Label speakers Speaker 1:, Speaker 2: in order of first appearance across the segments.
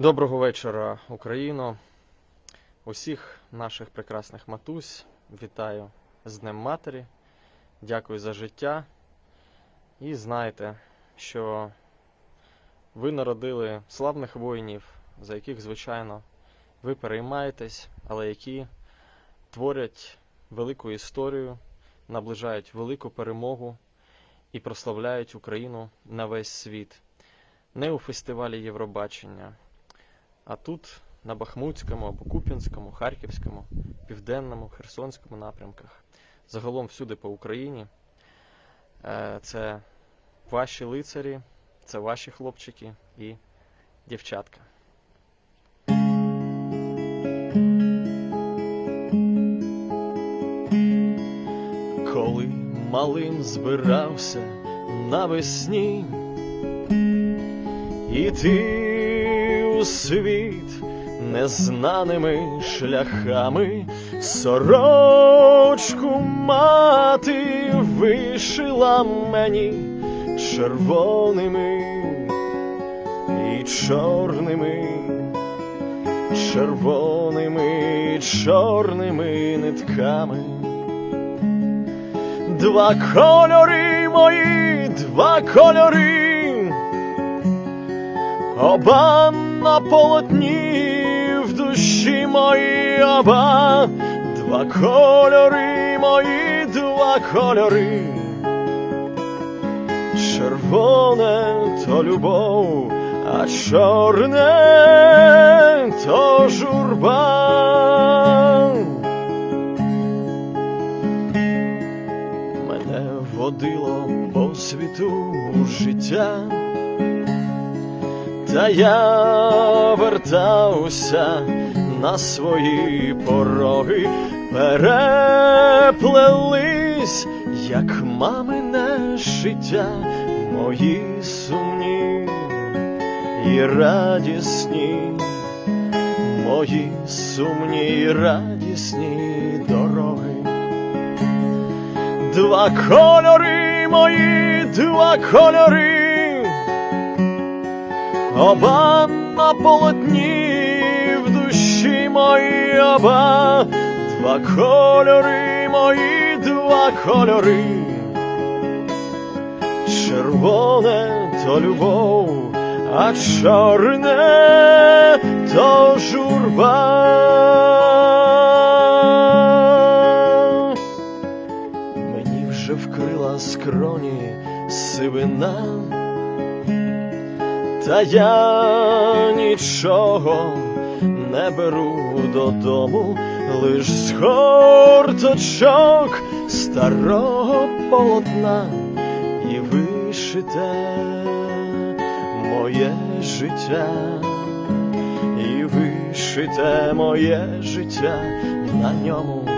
Speaker 1: Доброго вечора, Україно. Усіх наших прекрасних матусь вітаю з Днем Матері. Дякую за життя. І знайте, що ви народили славних воїнів, за яких, звичайно, ви переймаєтесь, але які творять велику історію, наближають велику перемогу і прославляють Україну на весь світ. Не у фестивалі Євробачення, а тут, на Бахмутському або Куп'янському, Харківському, Південному, Херсонському напрямках, загалом всюди по Україні. Е, Це ваші лицарі, це ваші хлопчики і дівчатка. Коли малим збирався навесні, іти у світ незнаними шляхами, сорочку мати вишила мені червоними і чорними, червоними і чорними нитками. Два кольори мої, два кольори, оба на полотні в душі мої оба, два кольори мої, два кольори. Червоне то любов, а чорне то журба. Мене водило по світу життя, та я вертався на свої пороги, переплелись, як мамине життя, мої сумні і радісні, мої сумні і радісні дороги. Два кольори мої, два кольори, оба на полотні в душі мої оба, два кольори мої, два кольори. Червоне то любов, а чорне то журба. Мені вже вкрила скроні сивина, та я нічого не беру додому, лиш з горточок старого полотна і вишите моє життя, і вишите моє життя на ньому.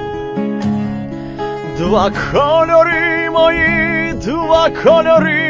Speaker 1: Два кольори мої, два кольори,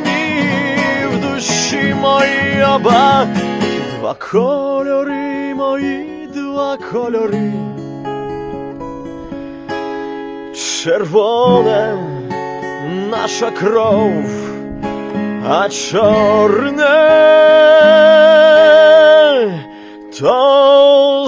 Speaker 1: душі мої оба, два кольори мої, два кольори. Червоне наша кров, а чорне то